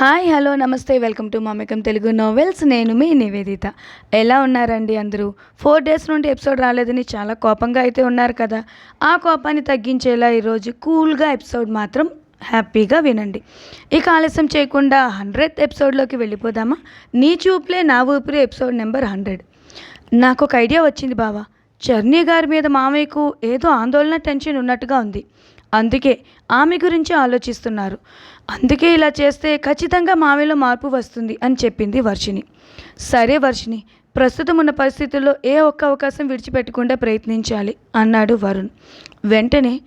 Hi hello నమస్తే welcome to Mamekam Telugu novels. నేను మీ నివేదిత. ఎలా ఉన్నారండి అందరూ? ఫోర్ డేస్ నుండి ఎపిసోడ్ రాలేదని చాలా కోపంగా అయితే ఉన్నారు కదా. ఆ కోపాన్ని తగ్గించేలా ఈరోజు కూల్గా ఎపిసోడ్ మాత్రం హ్యాపీగా వినండి. ఇక ఆలస్యం చేయకుండా హండ్రెడ్ ఎపిసోడ్లోకి వెళ్ళిపోదామా? నీ చూపులే నా ఊపిరి ఎపిసోడ్ నెంబర్ హండ్రెడ్. నాకు ఒక ఐడియా వచ్చింది బావా. చర్నీ గారి మీద మామయ్యకు ఏదో ఆందోళన టెన్షన్ ఉన్నట్టుగా ఉంది. అందుకే ఆమె గురించి ఆలోచిస్తున్నారు. అందుకే ఇలా చేస్తే ఖచ్చితంగా మామయ్యలో మార్పు వస్తుంది అని చెప్పింది వర్షిని సరే వర్షిని ప్రస్తుతం ఉన్న పరిస్థితుల్లో ఏ ఒక్క అవకాశం విడిచిపెట్టకుండా ప్రయత్నించాలి అన్నాడు వరుణ్. వెంటనే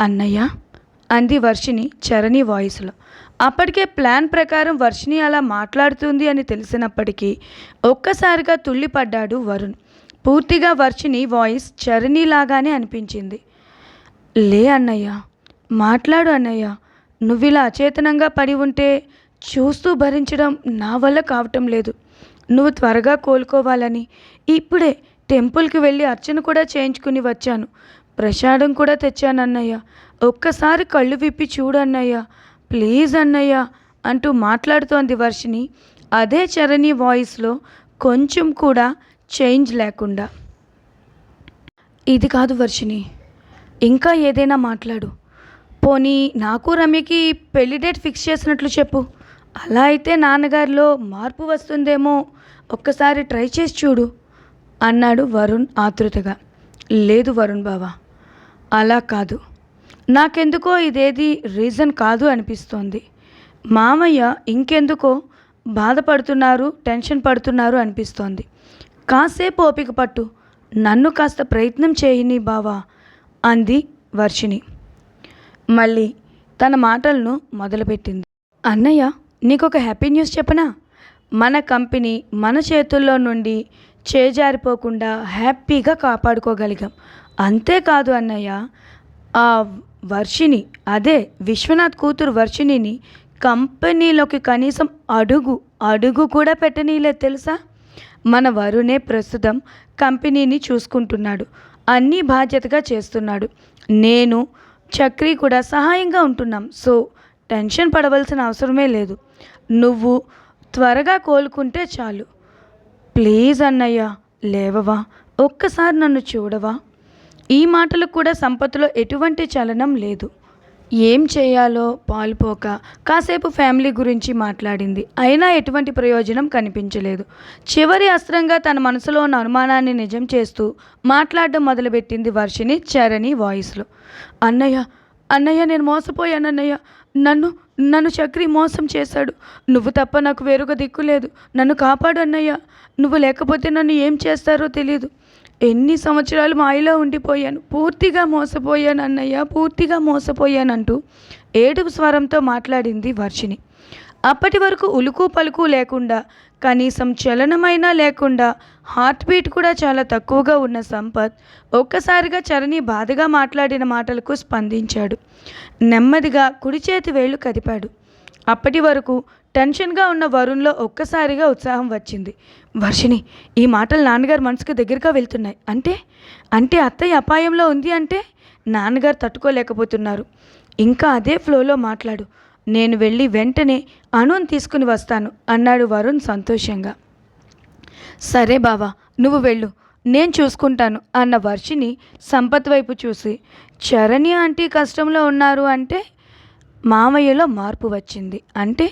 అన్నయ్య అంది వర్షిని చరణి వాయిస్లో. అప్పటికే ప్లాన్ ప్రకారం వర్షిని అలా మాట్లాడుతుంది అని తెలిసినప్పటికీ ఒక్కసారిగా తుళ్ళిపడ్డాడు వరుణ్. పూర్తిగా వర్షిని వాయిస్ చరణి లాగానే అనిపించింది. లే అన్నయ్య మాట్లాడు అన్నయ్య నువ్వు ఇలా అచేతనంగా పడి ఉంటే చూస్తూ భరించడం నా వల్ల కావటం లేదు. నువ్వు త్వరగా కోలుకోవాలని ఇప్పుడే టెంపుల్కి వెళ్ళి అర్చన కూడా చేయించుకుని వచ్చాను. ప్రసాదం కూడా తెచ్చానన్నయ్య. ఒక్కసారి కళ్ళు విప్పి చూడన్నయ్య. ప్లీజ్ అన్నయ్య అంటూ మాట్లాడుతోంది వర్షిని అదే చరణి వాయిస్లో కొంచెం కూడా చేంజ్ లేకుండా. ఇది కాదు వర్షిని ఇంకా ఏదైనా మాట్లాడు. పోనీ నాకు రమ్యకి పెళ్ళి డేట్ ఫిక్స్ చేసినట్లు చెప్పు. అలా అయితే నాన్నగారిలో మార్పు వస్తుందేమో ఒక్కసారి ట్రై చేసి చూడు అన్నాడు వరుణ్ ఆతృతగా. లేదు వరుణ్ బావా అలా కాదు. నాకెందుకో ఇదేది రీజన్ కాదు అనిపిస్తోంది. మామయ్య ఇంకెందుకో బాధపడుతున్నారు టెన్షన్ పడుతున్నారు అనిపిస్తోంది. కాసేపు ఓపిక పట్టు నన్ను కాస్త ప్రయత్నం చేయని బావా అంది వర్షిణి. మళ్ళీ తన మాటలను మొదలుపెట్టింది. అన్నయ్య నీకొక హ్యాపీ న్యూస్ చెప్పనా? మన కంపెనీ మన చేతుల్లో నుండి చేజారిపోకుండా హ్యాపీగా కాపాడుకోగలిగాం. అంతేకాదు అన్నయ్య ఆ వర్షిని అదే విశ్వనాథ్ కూతురు వర్షిణిని కంపెనీలోకి కనీసం అడుగు అడుగు కూడా పెట్టనీలేదు తెలుసా? మన వరుణే ప్రస్తుతం కంపెనీని చూసుకుంటున్నాడు. అన్నీ బాధ్యతగా చేస్తున్నాడు. నేను చక్రి కూడా సహాయంగా ఉంటున్నాం. సో టెన్షన్ పడవలసిన అవసరమే లేదు. నువ్వు త్వరగా కోలుకుంటే చాలు. ప్లీజ్ అన్నయ్య లేవవా? ఒక్కసారి నన్ను చూడవా? ఈ మాటలకు కూడా సంపత్తులో ఎటువంటి చలనం లేదు. ఏం చేయాలో పాలుపోక కాసేపు ఫ్యామిలీ గురించి మాట్లాడింది. అయినా ఎటువంటి ప్రయోజనం కనిపించలేదు. చివరి అస్త్రంగా తన మనసులో ఉన్న అనుమానాన్ని నిజం చేస్తూ మాట్లాడడం మొదలుపెట్టింది వర్షిని చరణి వాయిస్లో. అన్నయ్య అన్నయ్య నేను మోసపోయాను అన్నయ్య. నన్ను నన్ను చక్రి మోసం చేశాడు. నువ్వు తప్ప నాకు వేరొక దిక్కు లేదు. నన్ను కాపాడు అన్నయ్య. నువ్వు లేకపోతే నన్ను ఏం చేస్తారో తెలియదు ఎన్ని సంవత్సరాలు మాయలో ఉండిపోయాను. పూర్తిగా మోసపోయాను అన్నయ్య పూర్తిగా మోసపోయానంటూ ఏడుపు స్వరంతో మాట్లాడింది వర్షిని అప్పటి వరకు ఉలుకు పలుకు లేకుండా కనీసం చలనమైనా లేకుండా హార్ట్ బీట్ కూడా చాలా తక్కువగా ఉన్న సంపత్ ఒక్కసారిగా చరణి బాధగా మాట్లాడిన మాటలకు స్పందించాడు. నెమ్మదిగా కుడి చేతి వేళ్ళు కదిపాడు. అప్పటి వరకు టెన్షన్గా ఉన్న వరుణ్లో ఒక్కసారిగా ఉత్సాహం వచ్చింది. వర్షిని ఈ మాటలు నాన్నగారు మనసుకు దగ్గరగా వెళ్తున్నాయి. అంటే? అంటే అత్తయ్య అపాయంలో ఉంది అంటే? నాన్నగారు తట్టుకోలేకపోతున్నారు. ఇంకా అదే ఫ్లోలో మాట్లాడు. నేను వెళ్ళి వెంటనే అణుని తీసుకుని వస్తాను అన్నాడు వరుణ్ సంతోషంగా. సరే బావా నువ్వు వెళ్ళు నేను చూసుకుంటాను అన్న వర్షిని సంపత్ వైపు చూసి. చరణి ఆంటీ కష్టంలో ఉన్నారు అంటే మామయ్యలో మార్పు వచ్చింది. అంటే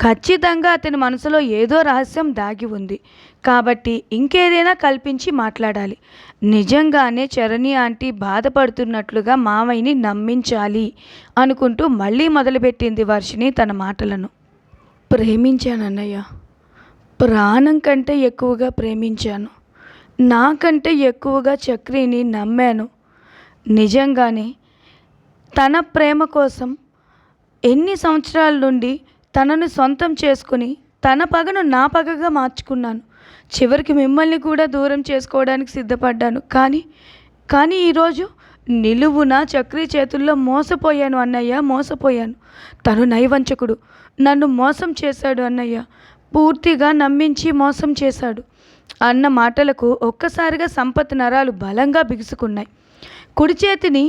ఖచ్చితంగా అతని మనసులో ఏదో రహస్యం దాగి ఉంది. కాబట్టి ఇంకేదైనా కల్పించి మాట్లాడాలి. నిజంగానే చరణి ఆంటీ బాధపడుతున్నట్లుగా మావయ్యని నమ్మించాలి అనుకుంటూ మళ్ళీ మొదలుపెట్టింది వర్షిని తన మాటలను. ప్రేమించాను అన్నయ్య ప్రాణం కంటే ఎక్కువగా ప్రేమించాను. నాకంటే ఎక్కువగా చక్రిని నమ్మాను. నిజంగానే తన ప్రేమ కోసం ఎన్ని సంవత్సరాల నుండి తనను సొంతం చేసుకుని తన పగను నా పగగా మార్చుకున్నాను. చివరికి మిమ్మల్ని కూడా దూరం చేసుకోవడానికి సిద్ధపడ్డాను. కానీ కానీ ఈరోజు నిలువున చక్రి చేతుల్లో మోసపోయాను అన్నయ్య మోసపోయాను. తను నైవంచకుడు. నన్ను మోసం చేశాడు అన్నయ్య. పూర్తిగా నమ్మించి మోసం చేశాడు. అన్న మాటలకు ఒక్కసారిగా సంపత్ నరాలు బలంగా బిగుసుకున్నాయి. కుడి చేతిని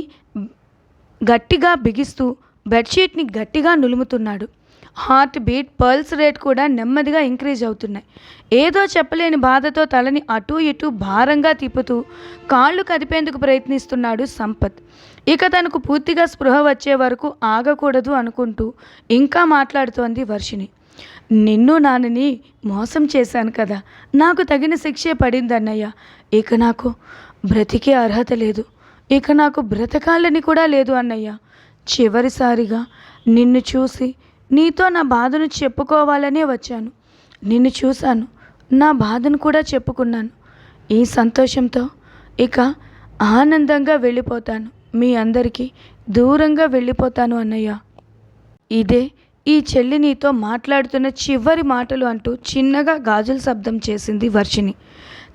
గట్టిగా బిగిస్తూ బెడ్షీట్ని గట్టిగా నులుముతున్నాడు. హార్ట్ బీట్ పల్స్ రేట్ కూడా నెమ్మదిగా ఇంక్రీజ్ అవుతున్నాయి. ఏదో చెప్పలేని బాధతో తలని అటూ ఇటూ భారంగా తిప్పుతూ కాళ్ళు కదిపేందుకు ప్రయత్నిస్తున్నాడు సంపత్. ఇక తనకు పూర్తిగా స్పృహ వచ్చే వరకు ఆగకూడదు అనుకుంటూ ఇంకా మాట్లాడుతోంది వర్షిణి. నిన్ను నాన్నని మోసం చేశాను కదా నాకు తగిన శిక్షే పడిందన్నయ్య. ఇక నాకు బ్రతికే అర్హత లేదు. ఇక నాకు బ్రతకాలని కూడా లేదు అన్నయ్య. చివరిసారిగా నిన్ను చూసి నీతో నా బాధను చెప్పుకోవాలనే వచ్చాను. నిన్ను చూశాను. నా బాధను కూడా చెప్పుకున్నాను. ఈ సంతోషంతో ఇక ఆనందంగా వెళ్ళిపోతాను. మీ అందరికీ దూరంగా వెళ్ళిపోతాను అన్నయ్య. ఇదే ఈ చెల్లి నీతో మాట్లాడుతున్న చివరి మాటలు అంటూ చిన్నగా గాజుల శబ్దం చేసింది వర్షిణి.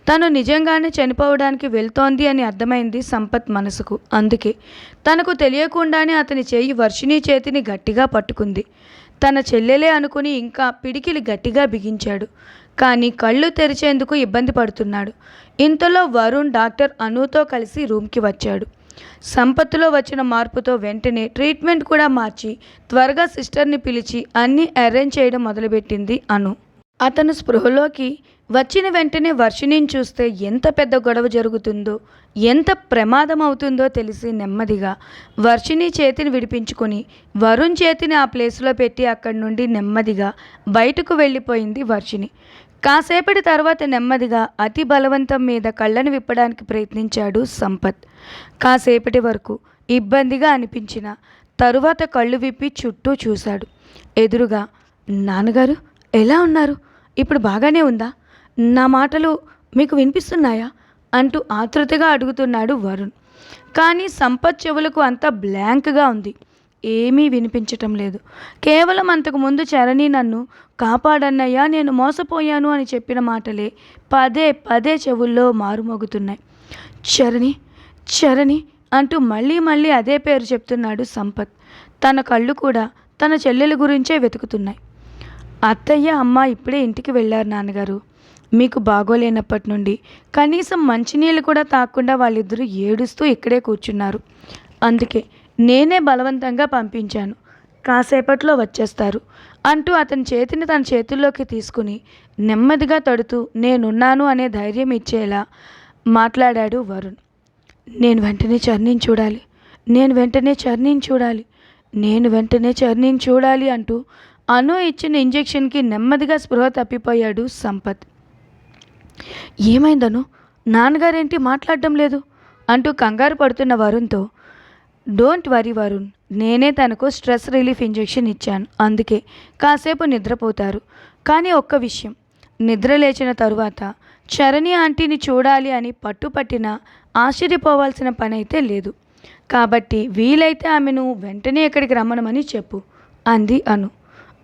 తను నిజంగానే చనిపోవడానికి వెళ్తోంది అని అర్థమైంది సంపత్ మనసుకు. అందుకే తనకు తెలియకుండానే అతని చేయి వర్షిణి చేతిని గట్టిగా పట్టుకుంది. తన చెల్లెలే అనుకుని ఇంకా పిడికిలి గట్టిగా బిగించాడు. కానీ కళ్ళు తెరిచేందుకు ఇబ్బంది పడుతున్నాడు. ఇంతలో వరుణ్ డాక్టర్ అనుతో కలిసి రూమ్కి వచ్చాడు. సంపత్తులో వచ్చిన మార్పుతో వెంటనే ట్రీట్మెంట్ కూడా మార్చి త్వరగా సిస్టర్ని పిలిచి అన్నీ అరేంజ్ చేయడం మొదలుపెట్టింది అను. అతను స్పృహలోకి వచ్చిన వెంటనే వర్షిణిని చూస్తే ఎంత పెద్ద గొడవ జరుగుతుందో ఎంత ప్రమాదం అవుతుందో తెలిసి నెమ్మదిగా వర్షిణి చేతిని విడిపించుకొని వరుణ్ చేతిని ఆ ప్లేస్లో పెట్టి అక్కడి నుండి నెమ్మదిగా బయటకు వెళ్ళిపోయింది వర్షిణి. కాసేపటి తర్వాత నెమ్మదిగా అతి బలవంతం మీద కళ్ళను విప్పడానికి ప్రయత్నించాడు సంపత్. కాసేపటి వరకు ఇబ్బందిగా అనిపించిన తరువాత కళ్ళు విప్పి చుట్టూ చూశాడు. ఎదురుగా నాన్నగారు ఎలా ఉన్నారు? ఇప్పుడు బాగానే ఉందా? నా మాటలు మీకు వినిపిస్తున్నాయా? అంటూ ఆతృతగా అడుగుతున్నాడు వరుణ్. కానీ సంపత్ చెవులకు అంతా బ్లాంక్గా ఉంది. ఏమీ వినిపించటం లేదు. కేవలం అంతకు ముందు చరణి నన్ను కాపాడన్నయ్యా నేను మోసపోయాను అని చెప్పిన మాటలే పదే పదే చెవుల్లో మారుమోగుతున్నాయి. చరణి చరణి అంటూ మళ్ళీ మళ్ళీ అదే పేరు చెప్తున్నాడు సంపత్. తన కళ్ళు కూడా తన చెల్లెల గురించే వెతుకుతున్నాయి. అత్తయ్య అమ్మ ఇప్పుడే ఇంటికి వెళ్ళారు నాన్నగారు. మీకు బాగోలేనప్పటి నుండి కనీసం మంచినీళ్ళు కూడా తాకుండా వాళ్ళిద్దరూ ఏడుస్తూ ఇక్కడే కూర్చున్నారు. అందుకే నేనే బలవంతంగా పంపించాను. కాసేపట్లో వచ్చేస్తారు అంటూ అతని చేతిని తన చేతుల్లోకి తీసుకుని నెమ్మదిగా తడుతూ నేనున్నాను అనే ధైర్యం ఇచ్చేలా మాట్లాడాడు వరుణ్. నేను వెంటనే చర్నిని చూడాలి. నేను వెంటనే చర్నిని చూడాలి. నేను వెంటనే చర్నిని చూడాలి అంటూ అను ఇచ్చిన ఇంజెక్షన్కి నెమ్మదిగా స్పృహ తప్పిపోయాడు సంపత్. ఏమైందను? నాన్నగారేంటి మాట్లాడడం లేదు? అంటూ కంగారు పడుతున్న వరుణ్తో డోంట్ వరీ వరుణ్ నేనే తనకు స్ట్రెస్ రిలీఫ్ ఇంజెక్షన్ ఇచ్చాను అందుకే కాసేపు నిద్రపోతారు. కానీ ఒక్క విషయం నిద్ర లేచిన తరువాత చరణి ఆంటీని చూడాలి అని పట్టుపట్టిన ఆశ్చర్యపోవాల్సిన పని అయితే లేదు. కాబట్టి వీలైతే ఆమెను వెంటనే ఇక్కడికి రమ్మనమని చెప్పు అంది అను.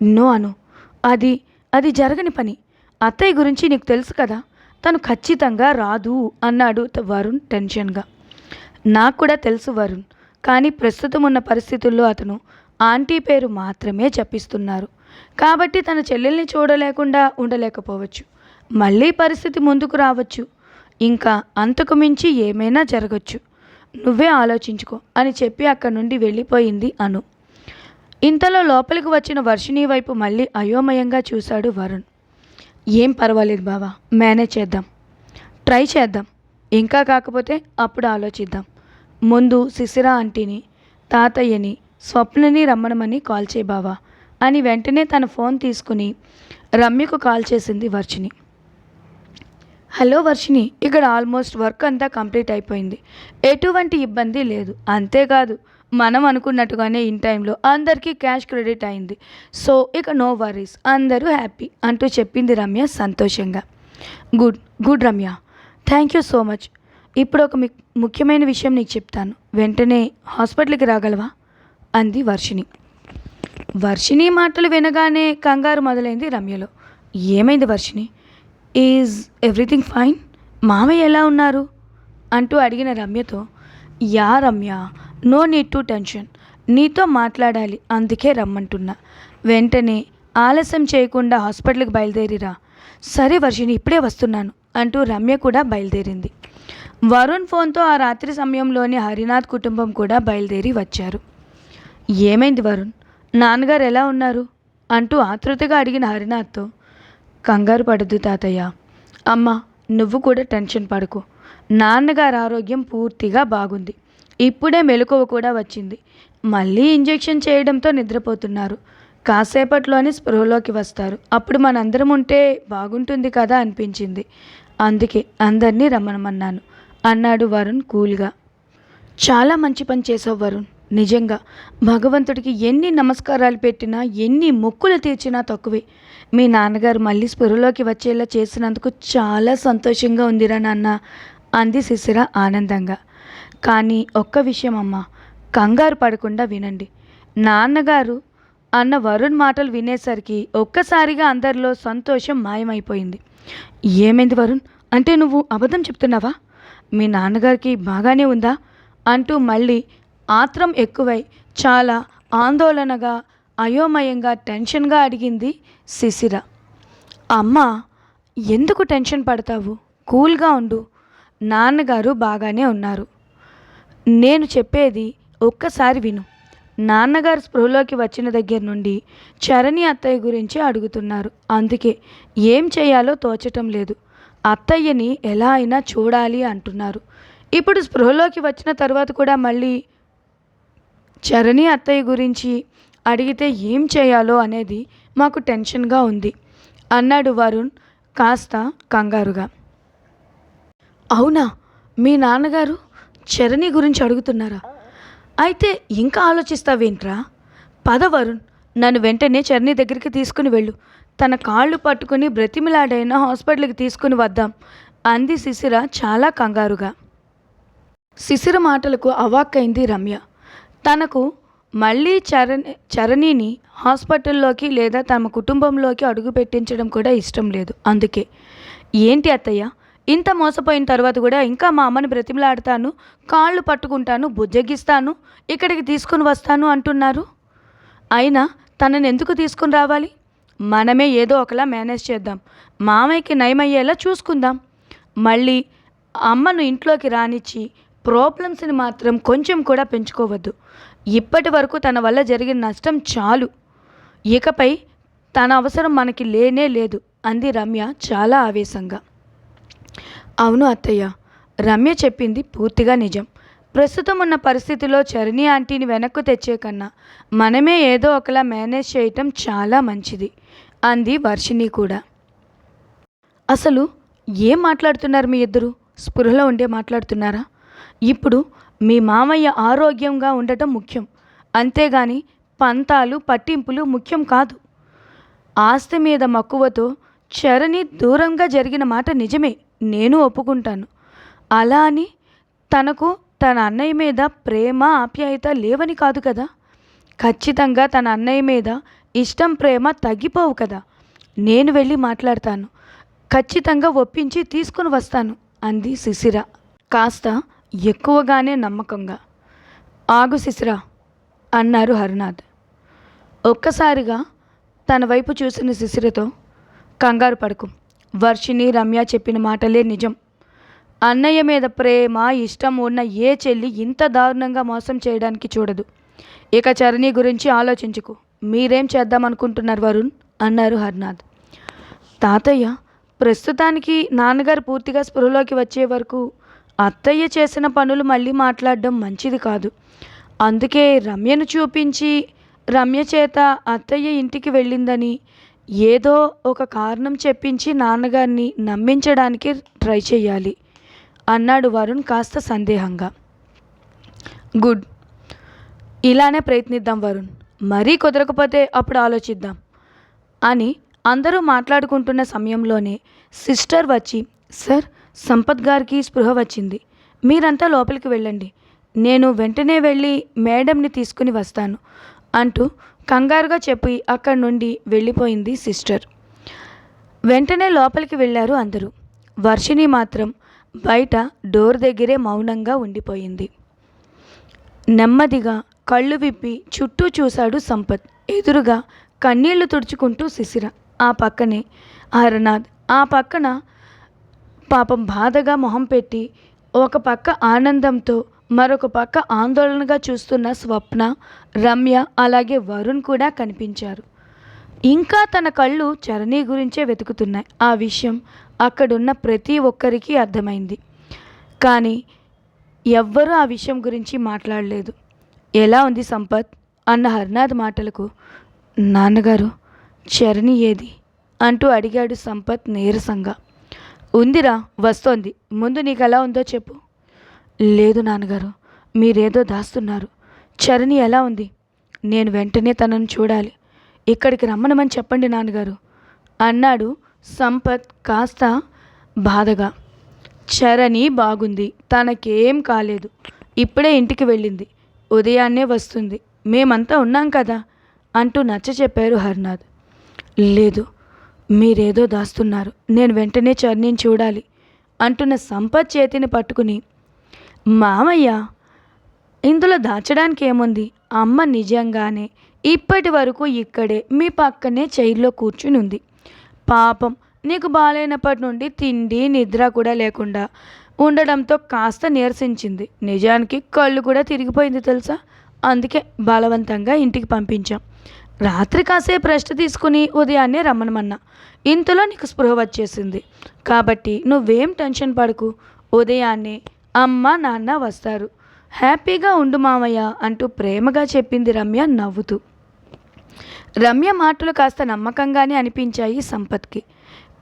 నో అను. అది అది జరగని పని. అత్తయ్య గురించి నీకు తెలుసు కదా తను ఖచ్చితంగా రాదు అన్నాడు త- వరుణ్ టెన్షన్గా. నాకు కూడా తెలుసు వరుణ్ కానీ ప్రస్తుతం ఉన్న పరిస్థితుల్లో అతను ఆంటీ పేరు మాత్రమే చెప్పిస్తున్నారు. కాబట్టి తన చెల్లెల్ని చూడలేకుండా ఉండలేకపోవచ్చు. మళ్ళీ పరిస్థితి ముందుకు రావచ్చు. ఇంకా అంతకు మించి ఏమైనా జరగచ్చు. నువ్వే ఆలోచించుకో అని చెప్పి అక్కడి నుండి వెళ్ళిపోయింది అను. ఇంతలో లోపలికి వచ్చిన వర్షిణి వైపు మళ్ళీ అయోమయంగా చూశాడు వరుణ్. ఏం పర్వాలేదు బావా మేనేజ్ చేద్దాం. ట్రై చేద్దాం. ఇంకా కాకపోతే అప్పుడు ఆలోచిద్దాం. ముందు శిశిర ఆంటీని తాతయ్యని స్వప్నని రమ్మనమని కాల్ చేయి బావా అని వెంటనే తన ఫోన్ తీసుకుని రమ్యకు కాల్ చేసింది వర్షిణి. హలో వర్షిణి ఇక్కడ ఆల్మోస్ట్ వర్క్ అంతా కంప్లీట్ అయిపోయింది. ఎటువంటి ఇబ్బంది లేదు. అంతేకాదు మనం అనుకున్నట్టుగానే ఇన్ టైంలో అందరికీ క్యాష్ క్రెడిట్ అయింది. సో ఇక నో వరీస్ అందరూ హ్యాపీ అంటూ చెప్పింది రమ్య సంతోషంగా. Good good Ramya. Thank you so much. ఇప్పుడు ఒక ముఖ్యమైన విషయం నీకు చెప్తాను. వెంటనే హాస్పిటల్కి రాగలవా? అంది వర్షిణి. వర్షిణి మాటలు వినగానే కంగారు మొదలైంది రమ్యలో. ఏమైంది వర్షిణి? ఈజ్ ఎవ్రీథింగ్ ఫైన్ మామయ్య ఎలా ఉన్నారు? అంటూ అడిగిన రమ్యతో yeah Ramya no need to tension. నీతో మాట్లాడాలి అందుకే రమ్మంటున్నా. వెంటనే ఆలస్యం చేయకుండా హాస్పిటల్కి బయలుదేరిరా. సరే వర్షిణి ఇప్పుడే వస్తున్నాను అంటూ రమ్య కూడా బయలుదేరింది. వరుణ్ ఫోన్తో ఆ రాత్రి సమయంలోనే హరినాథ్ కుటుంబం కూడా బయలుదేరి వచ్చారు. ఏమైంది వరుణ్? నాన్నగారు ఎలా ఉన్నారు? అంటూ ఆతృతగా అడిగిన హరినాథ్తో కంగారు పడద్దు తాతయ్య. అమ్మ నువ్వు కూడా టెన్షన్ పడకు. నాన్నగారు ఆరోగ్యం పూర్తిగా బాగుంది. ఇప్పుడే మెలకువ కూడా వచ్చింది. మళ్ళీ ఇంజెక్షన్ చేయడంతో నిద్రపోతున్నారు. కాసేపట్లోనే స్పృహలోకి వస్తారు. అప్పుడు మనందరం ఉంటే బాగుంటుంది కదా అనిపించింది. అందుకే అందరినీ రమ్మనమన్నాను. అన్నాడు వరుణ్ కూల్గా. చాలా మంచి పని చేసావు వరుణ్. నిజంగా భగవంతుడికి ఎన్ని నమస్కారాలు పెట్టినా ఎన్ని మొక్కులు తీర్చినా తక్కువే. మీ నాన్నగారు మళ్ళీ స్పృహలోకి వచ్చేలా చేసినందుకు చాలా సంతోషంగా ఉందిరా నాన్న అంది శిశిర ఆనందంగా. కానీ ఒక్క విషయం అమ్మా కంగారు పడకుండా వినండి. నాన్నగారు అన్న వరుణ్ మాటలు వినేసరికి ఒక్కసారిగా అందరిలో సంతోషం మాయమైపోయింది. ఏమైంది వరుణ్? అంటే నువ్వు అబద్ధం చెప్తున్నావా? మీ నాన్నగారికి బాగానే ఉందా? అంటూ మళ్ళీ ఆత్రం ఎక్కువై చాలా ఆందోళనగా అయోమయంగా టెన్షన్గా అడిగింది శిశిర. అమ్మ ఎందుకు టెన్షన్ పడతావు? కూల్గా ఉండు. నాన్నగారు బాగానే ఉన్నారు. నేను చెప్పేది ఒక్కసారి విను. నాన్నగారు స్పృహలోకి వచ్చిన దగ్గర నుండి చరణి అత్తయ్య గురించి అడుగుతున్నారు. అందుకే ఏం చేయాలో తోచటం లేదు. అత్తయ్యని ఎలా అయినా చూడాలి అంటున్నారు. ఇప్పుడు స్పృహలోకి వచ్చిన తర్వాత కూడా మళ్ళీ చరణి అత్తయ్య గురించి అడిగితే ఏం చేయాలో అనేది మాకు టెన్షన్గా ఉంది. అన్నాడు వరుణ్ కాస్త కంగారుగా. అవునా? మీ నాన్నగారు చరణి గురించి అడుగుతున్నారా? అయితే ఇంకా ఆలోచిస్తావేంట్రా? పద వరుణ్ నన్ను వెంటనే చరణి దగ్గరికి తీసుకుని వెళ్ళు. తన కాళ్ళు పట్టుకుని బ్రతిమిలాడైన హాస్పిటల్కి తీసుకుని వద్దాం అంది శిశిర చాలా కంగారుగా. శిశిర మాటలకు అవాక్కైంది రమ్య. తనకు మళ్ళీ చరణ్ చరణిని హాస్పిటల్లోకి లేదా తమ కుటుంబంలోకి అడుగు పెట్టించడం కూడా ఇష్టం లేదు అందుకే. ఏంటి అత్తయ్య? ఇంత మోసపోయిన తర్వాత కూడా ఇంకా మా అమ్మని బ్రతిమలాడతాను కాళ్ళు పట్టుకుంటాను బుజ్జగిస్తాను ఇక్కడికి తీసుకుని వస్తాను అంటున్నారు. అయినా తనని ఎందుకు తీసుకుని రావాలి? మనమే ఏదో ఒకలా మేనేజ్ చేద్దాం మామయ్యకి నయమయ్యేలా చూసుకుందాం. మళ్ళీ అమ్మను ఇంట్లోకి రానిచ్చి ప్రాబ్లమ్స్ని మాత్రం కొంచెం కూడా పెంచుకోవద్దు. ఇప్పటి వరకు తన వల్ల జరిగిన నష్టం చాలు. ఇకపై తన అవసరం మనకి లేనే లేదు అంది రమ్య చాలా ఆవేశంగా. అవును అత్తయ్య. రమ్య చెప్పింది పూర్తిగా నిజం. ప్రస్తుతం ఉన్న పరిస్థితిలో చరణి ఆంటీని వెనక్కు తెచ్చే కన్నా మనమే ఏదో ఒకలా మేనేజ్ చేయటం చాలా మంచిది అంది వర్షిణి కూడా. అసలు ఏం మాట్లాడుతున్నారు మీ ఇద్దరు? స్పృహలో ఉండే మాట్లాడుతున్నారా? ఇప్పుడు మీ మామయ్య ఆరోగ్యంగా ఉండటం ముఖ్యం అంతేగాని పంతాలు పట్టింపులు ముఖ్యం కాదు. ఆస్తి మీద మక్కువతో చరణి దూరంగా జరిగిన మాట నిజమే నేను ఒప్పుకుంటాను. అలా అని తనకు తన అన్నయ్య మీద ప్రేమ ఆప్యాయత లేవని కాదు కదా. ఖచ్చితంగా తన అన్నయ్య మీద ఇష్టం ప్రేమ తగ్గిపోవు కదా. నేను వెళ్ళి మాట్లాడతాను. ఖచ్చితంగా ఒప్పించి తీసుకుని వస్తాను అంది శిశిర కాస్త ఎక్కువగానే నమ్మకంగా. ఆగు శిశిర అన్నారు హరినాథ్. ఒక్కసారిగా తన వైపు చూసిన శిశిరతో కంగారు పడుకు. వర్షిణి రమ్య చెప్పిన మాటలే నిజం. అన్నయ్య మీద ప్రేమ ఇష్టం ఉన్న ఏ చెల్లి ఇంత దారుణంగా మోసం చేయడానికి చూడదు. ఇక చరణి గురించి ఆలోచించుకు. మీరేం చేద్దామనుకుంటున్నారు వరుణ్? అన్నారు హర్నాథ్. తాతయ్య ప్రస్తుతానికి నాన్నగారు పూర్తిగా స్పృహలోకి వచ్చే వరకు అత్తయ్య చేసిన పనులు మళ్ళీ మాట్లాడడం మంచిది కాదు. అందుకే రమ్యను చూపించి రమ్య చేత అత్తయ్య ఇంటికి వెళ్ళిందని ఏదో ఒక కారణం చెప్పించి నాన్నగారిని నమ్మించడానికి ట్రై చేయాలి అన్నాడు వరుణ్ కాస్త సందేహంగా. గుడ్. ఇలానే ప్రయత్నిద్దాం వరుణ్. మరీ కుదరకపోతే అప్పుడు ఆలోచిద్దాం అని అందరూ మాట్లాడుకుంటున్న సమయంలోనే సిస్టర్ వచ్చి సార్ సంపత్ గారికి స్పృహ వచ్చింది. మీరంతా లోపలికి వెళ్ళండి. నేను వెంటనే వెళ్ళి మేడంని తీసుకుని వస్తాను అంటూ కంగారుగా చెప్పి అక్కడి నుండి వెళ్ళిపోయింది సిస్టర్. వెంటనే లోపలికి వెళ్ళారు అందరూ. వర్షిణి మాత్రం బయట డోర్ దగ్గరే మౌనంగా ఉండిపోయింది. నెమ్మదిగా కళ్ళు విప్పి చుట్టూ చూశాడు సంపత్. ఎదురుగా కన్నీళ్ళు తుడుచుకుంటూ శిశిర. ఆ పక్కనే హరనాథ్. ఆ పక్కన పాపం బాధగా మొహం పెట్టి ఒక పక్క ఆనందంతో మరొక పక్క ఆందోళనగా చూస్తున్న స్వప్న రమ్య అలాగే వరుణ్ కూడా కనిపించారు. ఇంకా తన కళ్ళు చరణి గురించే వెతుకుతున్నాయి. ఆ విషయం అక్కడున్న ప్రతి ఒక్కరికి అర్థమైంది. కానీ ఎవ్వరూ ఆ విషయం గురించి మాట్లాడలేదు. ఎలా ఉంది సంపత్? అన్న హర్నాథ్ మాటలకు నాన్నగారు చరణి ఏది? అంటూ అడిగాడు సంపత్ నీరసంగా. ఉందిరా వస్తోంది. ముందు నీకు ఎలా ఉందో చెప్పు. లేదు నాన్నగారు మీరేదో దాస్తున్నారు. చరణి ఎలా ఉంది? నేను వెంటనే తనను చూడాలి. ఇక్కడికి రమ్మనమని చెప్పండి నాన్నగారు. అన్నాడు సంపత్ కాస్త బాధగా. చరణి బాగుంది తనకేం కాలేదు. ఇప్పుడే ఇంటికి వెళ్ళింది. ఉదయాన్నే వస్తుంది. మేమంతా ఉన్నాం కదా? అంటూ నచ్చ చెప్పారు హర్నాథ్. లేదు మీరేదో దాస్తున్నారు. నేను వెంటనే చరణిని చూడాలి అంటున్న సంపత్ చేతిని పట్టుకుని మామయ్య ఇందులో దాచడానికి ఏముంది అమ్మ నిజంగానే ఇప్పటి వరకు ఇక్కడే మీ పక్కనే చైర్లో కూర్చుని ఉంది పాపం నీకు బాగాలేనప్పటి నుండి తిండి నిద్ర కూడా లేకుండా ఉండడంతో కాస్త నీరసించింది. నిజానికి కళ్ళు కూడా తిరిగిపోయింది తెలుసా? అందుకే బలవంతంగా ఇంటికి పంపించాం. రాత్రి కాసేపు రెస్ట్ తీసుకుని ఉదయాన్నే రమ్మనమన్నా. ఇంతలో నీకు స్పృహ వచ్చేసింది. కాబట్టి నువ్వేం టెన్షన్ పడకు. ఉదయాన్నే అమ్మ నాన్న వస్తారు. హ్యాపీగా ఉండు మామయ్య అంటూ ప్రేమగా చెప్పింది రమ్య నవ్వుతూ. రమ్య మాటలు కాస్త నమ్మకంగానే అనిపించాయి సంపత్కి.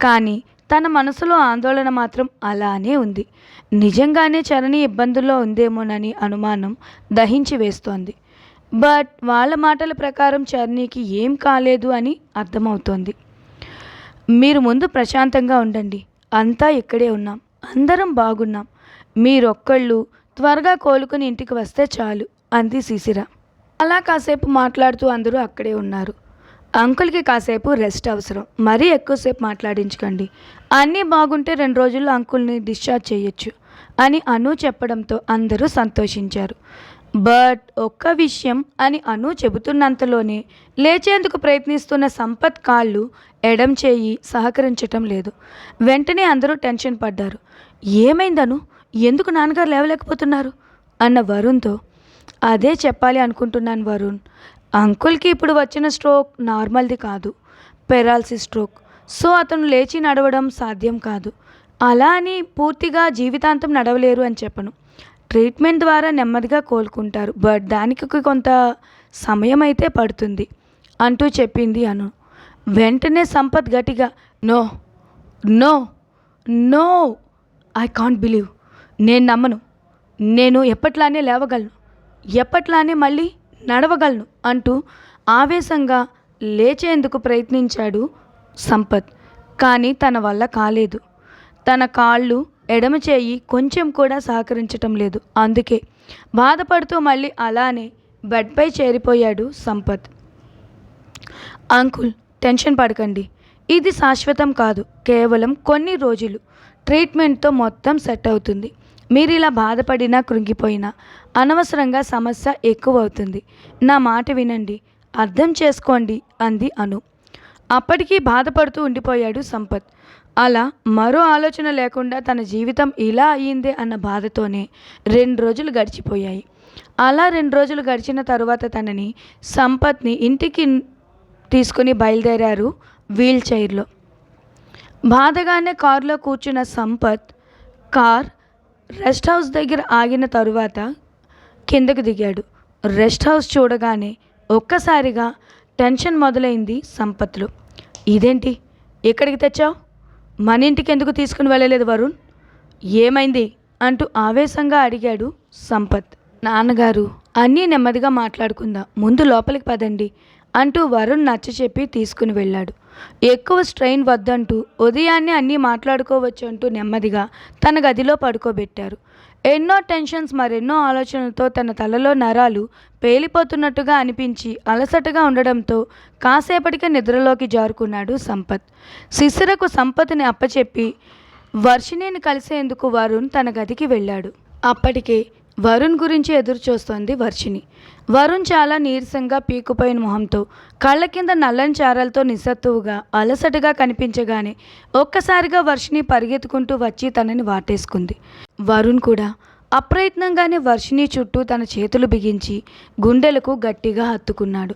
కానీ తన మనసులో ఆందోళన మాత్రం అలానే ఉంది. నిజంగానే చరణి ఇబ్బందుల్లో ఉందేమోనని అనుమానం దహించి వేస్తోంది. బట్ వాళ్ళ మాటల ప్రకారం చరణికి ఏం కాలేదు అని అర్థమవుతోంది. మీరు ముందు ప్రశాంతంగా ఉండండి. అంతా ఇక్కడే ఉన్నాం. అందరం బాగున్నాం. మీరొక్కళ్ళు త్వరగా కోలుకుని ఇంటికి వస్తే చాలు అంది శిశిర. అలా కాసేపు మాట్లాడుతూ అందరూ అక్కడే ఉన్నారు. అంకుల్కి కాసేపు రెస్ట్ అవసరం. మరీ ఎక్కువసేపు మాట్లాడించకండి. అన్నీ బాగుంటే రెండు రోజుల్లో అంకుల్ని డిశ్చార్జ్ చేయొచ్చు అని అను చెప్పడంతో అందరూ సంతోషించారు. బట్ ఒక్క విషయం అని అను చెబుతున్నంతలోనే లేచేందుకు ప్రయత్నిస్తున్న సంపత్ కాళ్ళు ఎడం చేయి సహకరించటం లేదు. వెంటనే అందరూ టెన్షన్ పడ్డారు. ఏమైందను? ఎందుకు నాన్నగారు లేవలేకపోతున్నారు? అన్న వరుణ్తో అదే చెప్పాలి అనుకుంటున్నాను వరుణ్. అంకుల్కి ఇప్పుడు వచ్చిన స్ట్రోక్ నార్మల్ది కాదు పెరాలసిస్ స్ట్రోక్. సో అతను లేచి నడవడం సాధ్యం కాదు. అలా అని పూర్తిగా జీవితాంతం నడవలేరు అని చెప్పను. ట్రీట్మెంట్ ద్వారా నెమ్మదిగా కోలుకుంటారు. బట్ దానికి కొంత సమయం అయితే పడుతుంది అంటూ చెప్పింది అను. వెంటనే సంపత్ గట్టిగా no no no I can't believe. నేను నమ్మను. నేను ఎప్పట్లానే లేవగలను. ఎప్పట్లానే మళ్ళీ నడవగలను అంటూ ఆవేశంగా లేచేందుకు ప్రయత్నించాడు సంపత్. కానీ తన వల్ల కాలేదు. తన కాళ్ళు ఎడమ చేయి కొంచెం కూడా సహకరించటం లేదు. అందుకే బాధపడుతూ మళ్ళీ అలానే బెడ్పై చేరిపోయాడు సంపత్. అంకుల్ టెన్షన్ పడకండి. ఇది శాశ్వతం కాదు. కేవలం కొన్ని రోజులు. ట్రీట్మెంట్తో మొత్తం సెట్ అవుతుంది. మీరు ఇలా బాధపడినా కృంగిపోయినా అనవసరంగా సమస్య ఎక్కువ అవుతుంది నా మాట వినండి అర్థం చేసుకోండి అంది అను. అప్పటికీ బాధపడుతూ ఉండిపోయాడు సంపత్. అలా మరో ఆలోచన లేకుండా తన జీవితం ఇలా అయ్యిందే అన్న బాధతోనే రెండు రోజులు గడిచిపోయాయి. అలా రెండు రోజులు గడిచిన తరువాత తనని సంపత్ని ఇంటికి తీసుకుని బయలుదేరారు వీల్ చైర్లో. బాధగానే కారులో కూర్చున్న సంపత్ కార్ రెస్ట్ హౌస్ దగ్గర ఆగిన తరువాత కిందకు దిగాడు. రెస్ట్ హౌస్ చూడగానే ఒక్కసారిగా టెన్షన్ మొదలైంది సంపత్లో ఇదేంటి? ఎక్కడికి తెచ్చావు? మన ఇంటికి ఎందుకు తీసుకుని వెళ్ళలేదు వరుణ్? ఏమైంది? అంటూ ఆవేశంగా అడిగాడు సంపత్. నాన్నగారు అన్నీ నెమ్మదిగా మాట్లాడుకుందాం. ముందు లోపలికి పదండి అంటూ వరుణ్ నచ్చ చెప్పి తీసుకుని వెళ్ళాడు. ఎక్కువ స్ట్రెయిన్ వద్దంటూ ఉదయాన్నే అన్నీ మాట్లాడుకోవచ్చు అంటూ నెమ్మదిగా తన గదిలో పడుకోబెట్టారు. ఎన్నో టెన్షన్స్ మరెన్నో ఆలోచనలతో తన తలలో నరాలు పేలిపోతున్నట్టుగా అనిపించి అలసటగా ఉండడంతో కాసేపటికి నిద్రలోకి జారుకున్నాడు సంపత్. శిశిరకు సంపత్ని అప్పచెప్పి వర్షిణిని కలిసేందుకు వరుణ్ తన గదికి వెళ్ళాడు. అప్పటికే వరుణ్ గురించి ఎదురు చూస్తోంది వర్షిణి. వరుణ్ చాలా నీరసంగా పీకుపోయిన మొహంతో కళ్ళ కింద నల్లని చారలతో నిస్సత్తువుగా అలసటగా కనిపించగానే ఒక్కసారిగా వర్షిణి పరిగెత్తుకుంటూ వచ్చి తనని వాటేసుకుంది. వరుణ్ కూడా అప్రయత్నంగానే వర్షిణి చుట్టూ తన చేతులు బిగించి గుండెలకు గట్టిగా హత్తుకున్నాడు.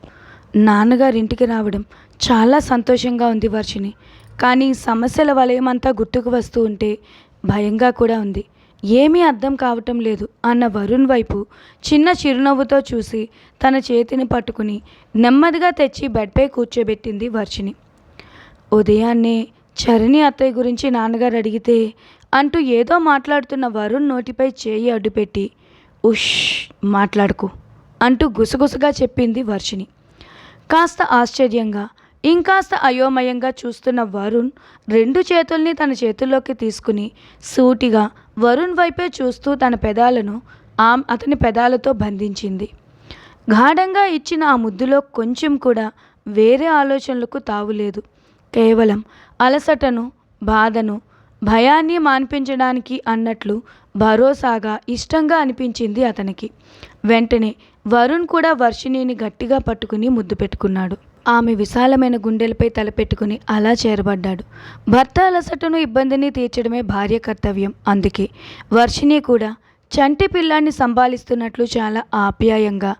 నాన్నగారి ఇంటికి రావడం చాలా సంతోషంగా ఉంది వర్షిని కానీ సమస్యల వలయమంతా గుర్తుకు వస్తూ ఉంటే భయంగా కూడా ఉంది. ఏమీ అర్థం కావటం లేదు అన్న వరుణ్ వైపు చిన్న చిరునవ్వుతో చూసి తన చేతిని పట్టుకుని నెమ్మదిగా తెచ్చి బెడ్పై కూర్చోబెట్టింది వర్షిని ఉదయాన్నే చరణి అత్తయ్య గురించి నాన్నగారు అడిగితే అంటూ ఏదో మాట్లాడుతున్న వరుణ్ నోటిపై చేయి అడ్డుపెట్టి ఉష్ మాట్లాడుకు అంటూ గుసగుసగా చెప్పింది వర్షిని కాస్త ఆశ్చర్యంగా ఇంకాస్త అయోమయంగా చూస్తున్న వరుణ్ రెండు చేతుల్ని తన చేతుల్లోకి తీసుకుని సూటిగా వరుణ్ వైపే చూస్తూ తన పెదాలను ఆమ్ అతని పెదాలతో బంధించింది. గాఢంగా ఇచ్చిన ఆ ముద్దులో కొంచెం కూడా వేరే ఆలోచనలకు తావులేదు కేవలం అలసటను బాధను భయాన్ని మాన్పించడానికి అన్నట్లు భరోసాగా ఇష్టంగా అనిపించింది అతనికి. వెంటనే వరుణ్ కూడా వర్షిణిని గట్టిగా పట్టుకుని ముద్దు పెట్టుకున్నాడు. ఆమె విశాలమైన గుండెలపై తలపెట్టుకుని అలా చేరబడ్డాడు. భర్త అలసటను ఇబ్బందిని తీర్చడమే భార్య కర్తవ్యం. అందుకే వర్షిణి కూడా చంటి పిల్లాన్ని సంభాలిస్తున్నట్లు చాలా ఆప్యాయంగా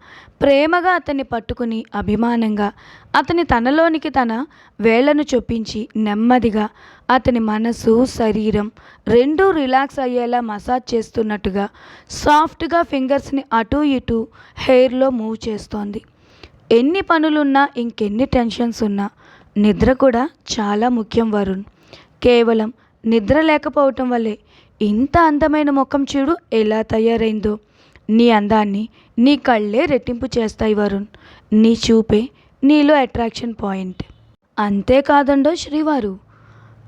ప్రేమగా అతన్ని పట్టుకుని అభిమానంగా అతని తనలోనికి తన వేళ్ళను చొప్పించి నెమ్మదిగా అతని మనసు శరీరం రెండూ రిలాక్స్ అయ్యేలా మసాజ్ చేస్తున్నట్టుగా సాఫ్ట్గా ఫింగర్స్ని అటూ ఇటూ హెయిర్లో మూవ్ చేస్తోంది. ఎన్ని పనులున్నా ఇంకెన్ని టెన్షన్స్ ఉన్నా నిద్ర కూడా చాలా ముఖ్యం వరుణ్. కేవలం నిద్ర లేకపోవటం వల్లే ఇంత అందమైన ముఖం చూడు ఎలా తయారైందో. నీ అందాన్ని నీ కళ్ళే రెట్టింపు చేస్తాయి వరుణ్. నీ చూపే నీలో అట్రాక్షన్ పాయింట్. అంతేకాదండో శ్రీవారు.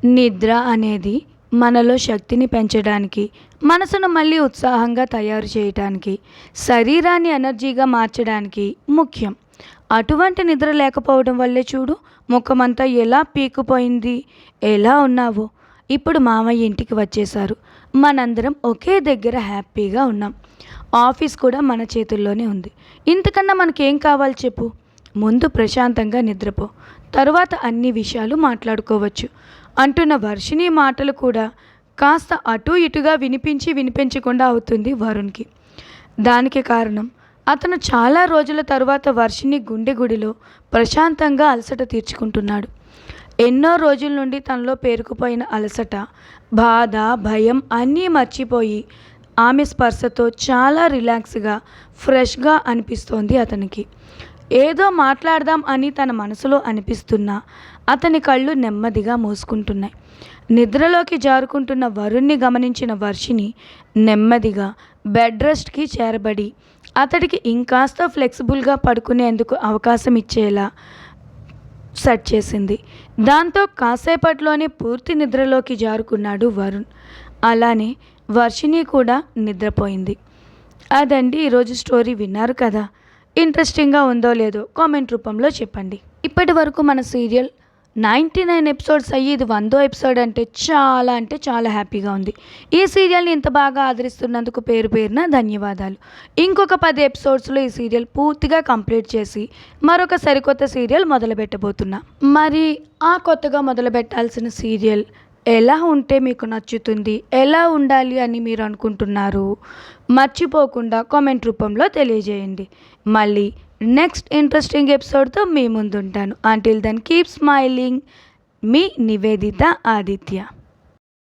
నిద్ర అనేది మనలో శక్తిని పెంచడానికి మనసును మళ్ళీ ఉత్సాహంగా తయారు చేయడానికి శరీరాన్ని ఎనర్జీగా మార్చడానికి ముఖ్యం. అటువంటి నిద్ర లేకపోవడం వల్లే చూడు ముఖమంతా ఎలా పీకుపోయింది ఎలా ఉన్నావో. ఇప్పుడు మామయ్య ఇంటికి వచ్చేశారు. మనందరం ఒకే దగ్గర హ్యాపీగా ఉన్నాం. ఆఫీస్ కూడా మన చేతుల్లోనే ఉంది. ఇంతకన్నా మనకేం కావాలి చెప్పు. ముందు ప్రశాంతంగా నిద్రపో. తరువాత అన్ని విషయాలు మాట్లాడుకోవచ్చు. అంటున్న వర్షిణి మాటలు కూడా కాస్త అటు ఇటుగా వినిపించి వినిపించకుండా అవుతుంది వరుణ్కి. దానికి కారణం అతను చాలా రోజుల తరువాత వర్షిని గుండె గుడిలో ప్రశాంతంగా అలసట తీర్చుకుంటున్నాడు. ఎన్నో రోజుల నుండి తనలో పేరుకుపోయిన అలసట బాధ భయం అన్నీ మర్చిపోయి ఆమె స్పర్శతో చాలా రిలాక్స్గా ఫ్రెష్గా అనిపిస్తోంది అతనికి. ఏదో మాట్లాడదాం అని తన మనసులో అనిపిస్తున్నా అతని కళ్ళు నెమ్మదిగా మూసుకుంటున్నాయి. నిద్రలోకి జారుకుంటున్న వరుణ్ణి గమనించిన వర్షిని నెమ్మదిగా బెడ్ రెస్ట్కి చేరబడి అతడికి ఇంకాస్త ఫ్లెక్సిబుల్గా పడుకునేందుకు అవకాశం ఇచ్చేలా సెట్ చేసింది. దాంతో కాసేపట్లోనే పూర్తి నిద్రలోకి జారుకున్నాడు వరుణ్. అలానే వర్షిణి కూడా నిద్రపోయింది. అదండి ఈరోజు స్టోరీ విన్నారు కదా. ఇంట్రెస్టింగ్గా ఉందో లేదో కామెంట్ రూపంలో చెప్పండి. ఇప్పటి వరకు మన సీరియల్ నైంటీ నైన్ ఎపిసోడ్స్ అయ్యి ఇది వందో ఎపిసోడ్ అంటే చాలా అంటే చాలా హ్యాపీగా ఉంది. ఈ సీరియల్ని ఇంత బాగా ఆదరిస్తున్నందుకు పేరు పేరున ధన్యవాదాలు. ఇంకొక పది ఎపిసోడ్స్లో ఈ సీరియల్ పూర్తిగా కంప్లీట్ చేసి మరొక సరికొత్త సీరియల్ మొదలుపెట్టబోతున్నా. మరి ఆ కొత్తగా మొదలు పెట్టాల్సిన సీరియల్ ఎలా ఉంటే మీకు నచ్చుతుంది ఎలా ఉండాలి అని మీరు అనుకుంటున్నారు? మర్చిపోకుండా కామెంట్ రూపంలో తెలియజేయండి. మళ్ళీ నెక్స్ట్ ఇంట్రెస్టింగ్ ఎపిసోడ్తో మీ ముందుంటాను. అంటిల్ దెన్ కీప్ స్మైలింగ్ మీ నివేదిత ఆదిత్య.